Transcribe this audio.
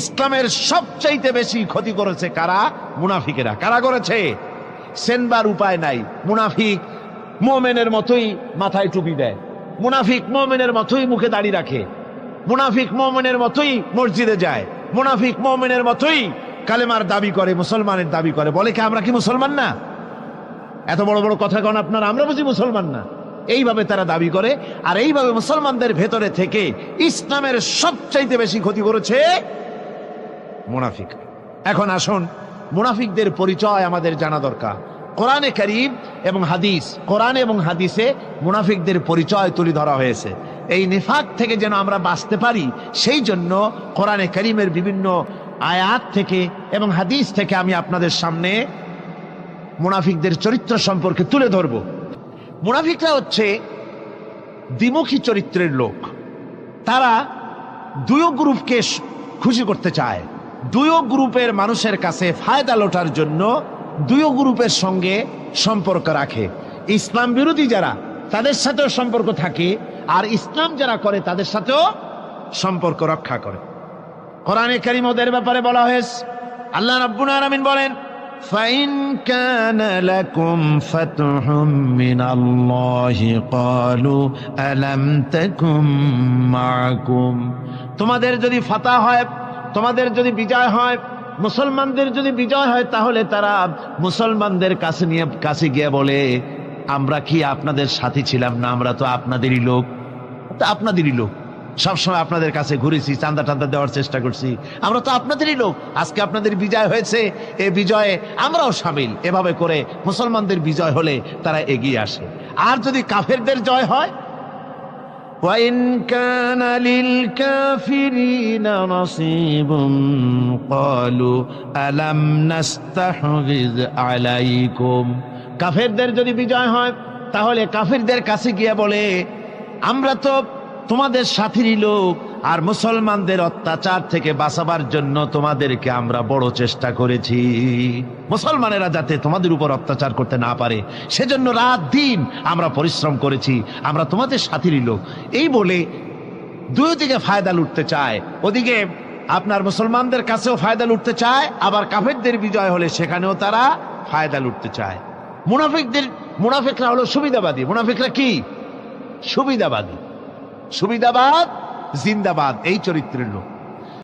ইসলামের সবচাইতে বেশি ক্ষতি করেছে কারা? মুনাফিকেরা। কারা করেছে? সেনবার উপায় নাই। মুনাফিক মোমেনের মতোই মাথায় টুপি দেয়। মুনাফিক মোমেনের মতোই মুখে দাড়ি রাখে। মুনাফিক মোমেনের মতোই মসজিদে যায়। মুনাফিক মোমেনের মতোই কালেমার দাবি করে, মুসলমানের দাবি করে। বলে কি আমরা কি মুসলমান না? এত বড় বড় কথা কন আপনার, আমরা বুঝি মুসলমান না। এইভাবে তারা দাবি করে, আর এইভাবে মুসলমানদের ভেতরে থেকে ইসলামের সবচাইতে বেশি ক্ষতি করেছে মুনাফিক। এখন আসুন, মুনাফিকদের পরিচয় আমাদের জানা দরকার। কোরআনে করিম এবং হাদিস, কোরআন এবং হাদিসে মুনাফিকদের পরিচয় তুলে ধরা হয়েছে। এই নিফাক থেকে যেন আমরা বাঁচতে পারি, সেই জন্য কোরআনে করিমের বিভিন্ন আয়াত থেকে এবং হাদিস থেকে আমি আপনাদের সামনে মুনাফিকদের চরিত্র সম্পর্কে তুলে ধরব। মুনাফিকরা হচ্ছে দ্বিমুখী চরিত্রের লোক। তারা দুই গ্রুপকে খুশি করতে চায়। দুই গ্রুপের মানুষের কাছে ফায়দা লোটার জন্য দুই গ্রুপের সঙ্গে সম্পর্ক রাখে ইসলাম বিরোধী যারা তাদের সাথেও সম্পর্ক থাকে আর ইসলাম যারা করে তাদের সাথেও সম্পর্ক রক্ষা করে কোরআনে কারিম ওদের ব্যাপারে বলা হয়েছে আল্লাহ রাব্বুল আলামিন বলেন فإن كان لكم فتح من الله قالوا ألم تكن معكم তোমাদের যদি ফাতা হয় তোমাদের যদি বিজয় হয়, মুসলমানদের যদি বিজয় হয়, তাহলে তারা মুসলমানদের কাছে নিয়ে, কাছে গিয়ে বলে, আমরা কি আপনাদের সাথী ছিলাম না? আমরা তো আপনাদেরই লোক। তা আপনাদেরই লোক। সবসময় আপনাদের কাছে ঘুরেছি, চান্দা টান্দা দেওয়ার চেষ্টা করছি। আমরা তো আপনাদেরই লোক। আজকে আপনাদের বিজয় হয়েছে। এ বিজয়ে আমরাও সামিল। এভাবে করে মুসলমানদের বিজয় হলে তারা এগিয়ে আসে। আর যদি কাফেরদের জয় হয় وإن كان للكافرين نصيب قالوا ألم نستحوذ عليكم কাফেরদের যদি বিজয় হয় তাহলে কাফেরদের কাছে গিয়ে বলে আমরা তো তোমাদের সাথীরই লোক আর মুসলমানদের অত্যাচার থেকে বাঁচাবার জন্য তোমাদেরকে আমরা বড় চেষ্টা করেছি। মুসলমানেরা যাতে তোমাদের উপর অত্যাচার করতে না পারে, সেজন্য রাত দিন আমরা পরিশ্রম করেছি, আমরা তোমাদের সাথীরই লোক। এই বলে দুই দিকে ফায়দা লুটতে চায়, ওদিকে আপনার মুসলমানদের কাছেও ফায়দা লুটতে চায়, আবার কাফেরদের বিজয় হলে সেখানেও তারা ফায়দা লুটতে চায়। মুনাফিকদের, মুনাফিকরা হলো সুবিধাবাদী। মুনাফিকরা কি? সুবিধাবাদী। সুবিধাবাদ জিন্দাবাদ এই চরিত্রের লোক।